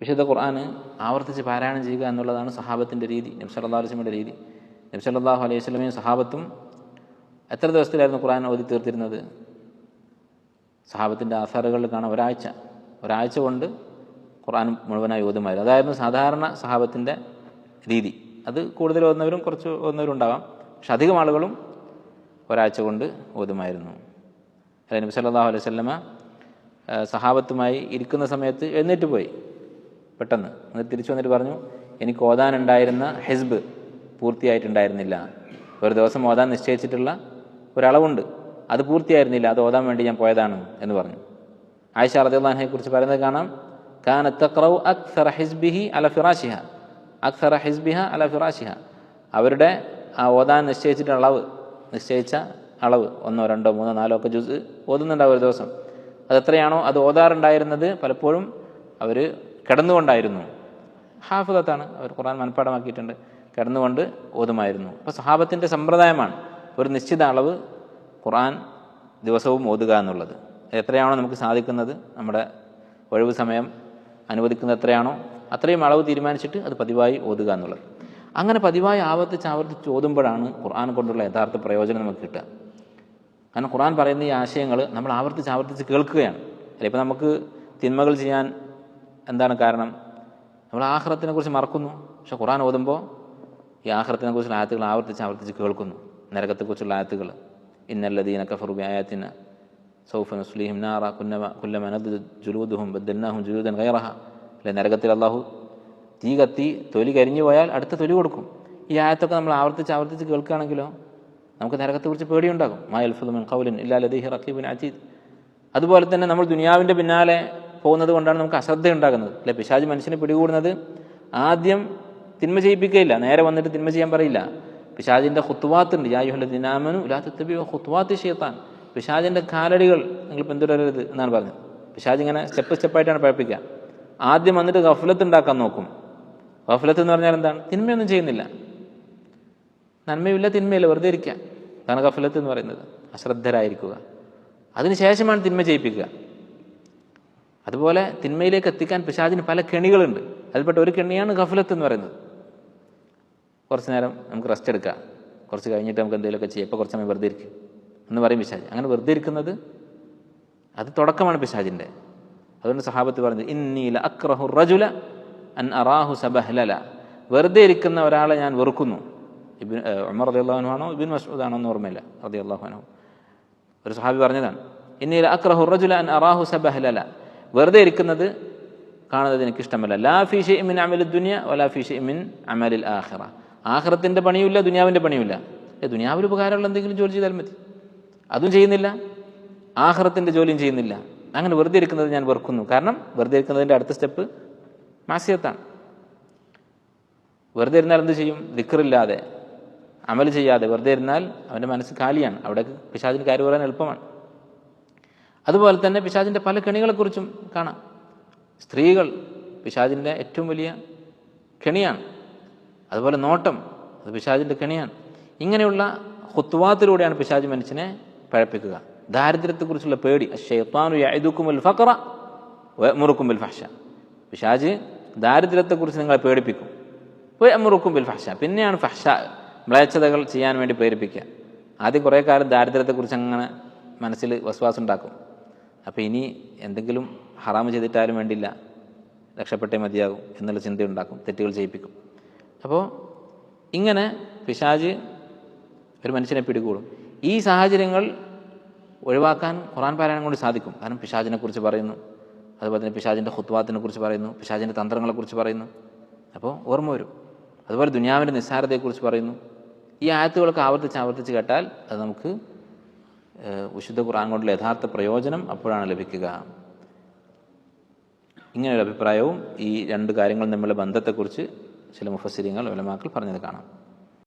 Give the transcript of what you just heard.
വിശുദ്ധ ഖുർആൻ ആവർത്തിച്ച് പാരായണം ചെയ്യുക എന്നുള്ളതാണ് സഹാബത്തിന്റെ രീതി നബ്സല്ലാ അലുസ്ലമിയുടെ രീതി. നബ്സല്ലാഹു അലൈഹി സ്വലമയും സഹാബത്തും എത്ര ദിവസത്തിലായിരുന്നു ഖുർആൻ ഓതി തീർത്തിരുന്നത്? സഹാബത്തിന്റെ ആധാറുകളിൽ കാണാം ഒരാഴ്ച. ഒരാഴ്ച കൊണ്ട് ഖുർആൻ മുഴുവനായി ഓതുമായിരുന്നു. അതായിരുന്നു സാധാരണ സഹാബത്തിന്റെ രീതി. അത് കൂടുതൽ ഓതുന്നവരും കുറച്ച് ഓതുന്നവരും ഉണ്ടാവാം. പക്ഷെ അധികം ആളുകളും ഒരാഴ്ച കൊണ്ട് ഓതുമായിരുന്നു. അല്ലെ? നബി സല്ലല്ലാഹു അലൈഹി വസല്ലമ ആ, സഹാബത്തുമായി ഇരിക്കുന്ന സമയത്ത് എഴുന്നേറ്റ് പോയി. പെട്ടെന്ന്. എന്നിട്ട് തിരിച്ചു വന്നിട്ട് പറഞ്ഞു എനിക്ക് ഓതാനുണ്ടായിരുന്ന ഹെസ്ബ് പൂർത്തിയായിട്ടുണ്ടായിരുന്നില്ല. ഒരു ദിവസം ഓതാൻ നിശ്ചയിച്ചിട്ടുള്ള ഒരളവുണ്ട്. അത് പൂർത്തിയായിരുന്നില്ല. അത് ഓതാൻ വേണ്ടി ഞാൻ പോയതാണ് എന്ന് പറഞ്ഞു. ആയിഷ റദിയുള്ളാഹിനെ കുറിച്ച് പറയുന്നത് കാണാം. ഖാൻ തഖ്റഉ അക്സറ ഹിസ്ബിഹി അല ഫിറാഷിഹ. അക്സറ ഹിസ്ബിഹ അല ഫിറാഷിഹ. അവരുടെ ആ ഓതാൻ നിശ്ചയിച്ചിട്ടുള്ള അളവ് നിശ്ചയിച്ച അളവ് ഒന്നോ രണ്ടോ മൂന്നോ നാലോ ഒക്കെ ജ്യൂസ് ഓതുന്നുണ്ടാവും ഒരു ദിവസം. അത് എത്രയാണോ അത് ഓതാറുണ്ടായിരുന്നത് പലപ്പോഴും അവർ കിടന്നുകൊണ്ടായിരുന്നു. ഹാഫിദത്താണ് അവർ ഖുർആൻ മനഃപ്പാടമാക്കിയിട്ടുണ്ട് കിടന്നുകൊണ്ട് ഓതുമായിരുന്നു. അപ്പോൾ സഹാബത്തിന്റെ സമ്പ്രദായമാണ് ഒരു നിശ്ചിത അളവ് ഖുർആൻ ദിവസവും ഓതുക എന്നുള്ളത്. എത്രയാണോ നമുക്ക് സാധിക്കുന്നത് നമ്മുടെ ഒഴിവ് സമയം അനുവദിക്കുന്നത് എത്രയാണോ അത്രയും അളവ് തീരുമാനിച്ചിട്ട് അത് പതിവായി ഓതുക എന്നുള്ളത്. അങ്ങനെ പതിവായി ആവർത്തിച്ച് ആവർത്തിച്ച് ഓതുമ്പോഴാണ് ഖുർആൻ കൊണ്ടുള്ള യഥാർത്ഥ പ്രയോജനം നമുക്ക് കിട്ടുക. കാരണം ഖുർആൻ പറയുന്ന ഈ ആശയങ്ങൾ നമ്മൾ ആവർത്തിച്ച് ആവർത്തിച്ച് കേൾക്കുകയാണ്. അല്ലെ? ഇപ്പോൾ നമുക്ക് തിന്മകൾ ചെയ്യാൻ എന്താണ് കാരണം? നമ്മൾ ആഹ്റത്തിനെ കുറിച്ച് മറക്കുന്നു. പക്ഷെ ഖുറാൻ ഓതുമ്പോൾ ഈ ആഹ്റത്തിനെ കുറിച്ചുള്ള ആയത്തുകൾ ആവർത്തിച്ച് ആവർത്തിച്ച് കേൾക്കുന്നു. നരകത്തെക്കുറിച്ചുള്ള ആയത്തുകൾ. ഇന്നല്ലദീന കഫറു ആയത്തിന് സൗഫ നുസ്ലിഹിം നാറ കുന്നമ കുല്ലമനദ് ജുലൂദുഹും ബദ്ദന്നാഹും ജുലൂദൻ ഗൈറഹ. അല്ലെ നരകത്തിൽ അള്ളാഹു തീ കത്തി തൊലി കരിഞ്ഞു പോയാൽ അടുത്ത തൊലി കൊടുക്കും. ഈ ആയത്തൊക്കെ നമ്മൾ ആവർത്തിച്ച് ആവർത്തിച്ച് കേൾക്കുകയാണെങ്കിലോ നമുക്ക് നരകത്തെക്കുറിച്ച് പേടിയുണ്ടാകും. മാ അൽഫുദുമിൻ ഖൗലിൻ ഇല്ലാ ലദീഹി റഖീബിൻ അജീദ്. അതുപോലെ തന്നെ നമ്മൾ ദുനിയാവിന്റെ പിന്നാലെ പോകുന്നത് കൊണ്ടാണ് നമുക്ക് അശ്രദ്ധ ഉണ്ടാകുന്നത്. അല്ലെ? പിശാജ് മനുഷ്യനെ പിടികൂടുന്നത് ആദ്യം തിന്മ ചെയ്യിപ്പിക്കുകയില്ല. നേരെ വന്നിട്ട് തിന്മ ചെയ്യാൻ പറയില്ല. പിശാജിന്റെ ഹുത്വാത്ത് ഉണ്ട് യായുഹല്ല ദിനാമനു ഇല്ലാത്തബിയോ ഹുത്വാത്ത് ഷെയ്ത്താൻ പിശാജിന്റെ കാലടികൾ നിങ്ങൾ പിന്തുടരരുത് എന്നാണ് പറഞ്ഞത്. പിശാജ് ഇങ്ങനെ സ്റ്റെപ്പ് സ്റ്റെപ്പായിട്ടാണ് പഠിപ്പിക്കുക ആദ്യം വന്നിട്ട് ഗഫലത്ത് ഉണ്ടാക്കാൻ നോക്കും. ഗഫലത്ത് എന്ന് പറഞ്ഞാൽ എന്താണ്? തിന്മയൊന്നും ചെയ്യുന്നില്ല. നന്മയില്ല തിന്മയില്ല വെറുതെ ഇരിക്കുക. അതാണ് ഗഫലത്ത് എന്ന് പറയുന്നത്. അശ്രദ്ധരായിരിക്കുക. അതിനുശേഷമാണ് തിന്മ ചെയ്യിപ്പിക്കുക. അതുപോലെ തിന്മയിലേക്ക് എത്തിക്കാൻ പിശാചിന് പല കെണികളുണ്ട്. അതിൽപ്പെട്ട ഒരു കെണിയാണ് ഗഫലത്ത് എന്ന് പറയുന്നത്. കുറച്ച് നേരം നമുക്ക് റെസ്റ്റ് എടുക്കാം. കുറച്ച് കഴിഞ്ഞിട്ട് നമുക്ക് എന്തെങ്കിലുമൊക്കെ ചെയ്യാം. ഇപ്പോൾ കുറച്ച് സമയം വെറുതെ ഇരിക്കും. എന്ന് പറയും പിശാജ് അങ്ങനെ വെറുതെ ഇരിക്കുന്നത് അത് തുടക്കമാണ് പിശാജിന്റെ അതുകൊണ്ട് സഹാബത്ത് പറഞ്ഞത് ഇന്നീല അക്രഹു റജുല അൻ അറാഹു സബഹ്ലല. വെറുതെ ഇരിക്കുന്ന ഒരാളെ ഞാൻ വെറുക്കുന്നു. ഇബിൻ ഉമർ റതി അള്ളാഹു ആണോ ഇബിൻ മസൂദ് ആണോ എന്ന് ഓർമ്മയില്ല. അള്ളാഹു ഒരു സഹാബി പറഞ്ഞതാണ് ഇന്നീല അക്രഹു റജുല അൻ അറാഹു സബഹ്ലല. വെറുതെ ഇരിക്കുന്നത് കാണുന്നത് എനിക്ക് ഇഷ്ടമല്ല ലാ ഇമിൻ അമൽ ദുനിയ വലാ ഇമിൻ അമലിൽ ആഖിറ. ആഹ്റത്തിന്റെ പണിയുമില്ല ദുനിയാവിന്റെ പണിയുമില്ല. ദുനിയാവിൽ ഉപകാരമുള്ള എന്തെങ്കിലും ജോലി ചെയ്താൽ മതി. അതും ചെയ്യുന്നില്ല. ആഹ്റത്തിന്റെ ജോലിയും ചെയ്യുന്നില്ല. അങ്ങനെ വെറുതെ ഇരിക്കുന്നത് ഞാൻ വെറുക്കുന്നു. കാരണം വെറുതെ ഇരിക്കുന്നതിന്റെ അടുത്ത സ്റ്റെപ്പ് മാസിയത്താണ്. വെറുതെ ഇരുന്നാൽ എന്ത് ചെയ്യും? ദിക്കറില്ലാതെ അമൽ ചെയ്യാതെ വെറുതെ ഇരുന്നാൽ അവന്റെ മനസ്സ് കാലിയാണ്. അവിടെ പിശാചിന് കാര്യം പറയാൻ എളുപ്പമാണ്. അതുപോലെ തന്നെ പിശാചിന്റെ പല കെണികളെക്കുറിച്ചും കാണാം. സ്ത്രീകൾ പിശാചിന്റെ ഏറ്റവും വലിയ കെണിയാണ്. അതുപോലെ നോട്ടം അത് പിശാചിന്റെ കെണിയാണ്. ഇങ്ങനെയുള്ള ഹുത്വാത്തിലൂടെയാണ് പിശാജ് മനുഷ്യനെ പഴപ്പിക്കുക. ദാരിദ്ര്യത്തെക്കുറിച്ചുള്ള പേടി. ഷെയ്ത്താനു ഫക്ര ഫാഷ ബിൽ പിശാജ് ദാരിദ്ര്യത്തെക്കുറിച്ച് നിങ്ങളെ പേടിപ്പിക്കും. വയമുറുക്കും ബിൽ പിന്നെയാണ് ഫഹ്ഷ. മ്ലേച്ഛതകൾ ചെയ്യാൻ വേണ്ടി പ്രേരിപ്പിക്കുക. ആദ്യം കുറേ കാലം ദാരിദ്ര്യത്തെക്കുറിച്ച് അങ്ങനെ മനസ്സിൽ വസ്വാസം ഉണ്ടാക്കും അപ്പോൾ ഇനി എന്തെങ്കിലും ഹറാമ് ചെയ്തിട്ടാലും വേണ്ടില്ല. രക്ഷപ്പെട്ടേ മതിയാകും എന്നുള്ള ചിന്തയുണ്ടാക്കും തെറ്റുകൾ ചെയ്യിപ്പിക്കും. അപ്പോൾ ഇങ്ങനെ പിശാജ് ഒരു മനുഷ്യനെ പിടികൂടും. ഈ സാഹചര്യങ്ങൾ ഒഴിവാക്കാൻ ഖുറാൻ പാരായണം കൊണ്ട് സാധിക്കും. കാരണം പിശാജിനെക്കുറിച്ച് പറയുന്നു. അതുപോലെ തന്നെ പിശാജിന്റെ ഹുത്വാത്തിനെ കുറിച്ച് പറയുന്നു. പിശാജിന്റെ തന്ത്രങ്ങളെക്കുറിച്ച് പറയുന്നു. അപ്പോൾ ഓർമ്മ വരും. അതുപോലെ ദുനിയാവിന്റെ നിസ്സാരതയെക്കുറിച്ച് പറയുന്നു. ഈ ആയത്തുകളൊക്കെ ആവർത്തിച്ച് ആവർത്തിച്ച് കേട്ടാൽ അത് നമുക്ക് വിശുദ്ധ ഖുർആൻ കൊണ്ടുള്ള യഥാർത്ഥ പ്രയോജനം അപ്പോഴാണ് ലഭിക്കുക. ഇങ്ങനെയൊരു അഭിപ്രായവും ഈ രണ്ട് കാര്യങ്ങളും തമ്മിലുള്ള ബന്ധത്തെക്കുറിച്ച് ചില മുഫസ്സിരിങ്ങൾ ഉലമാക്കൾ പറഞ്ഞത് കാണാം.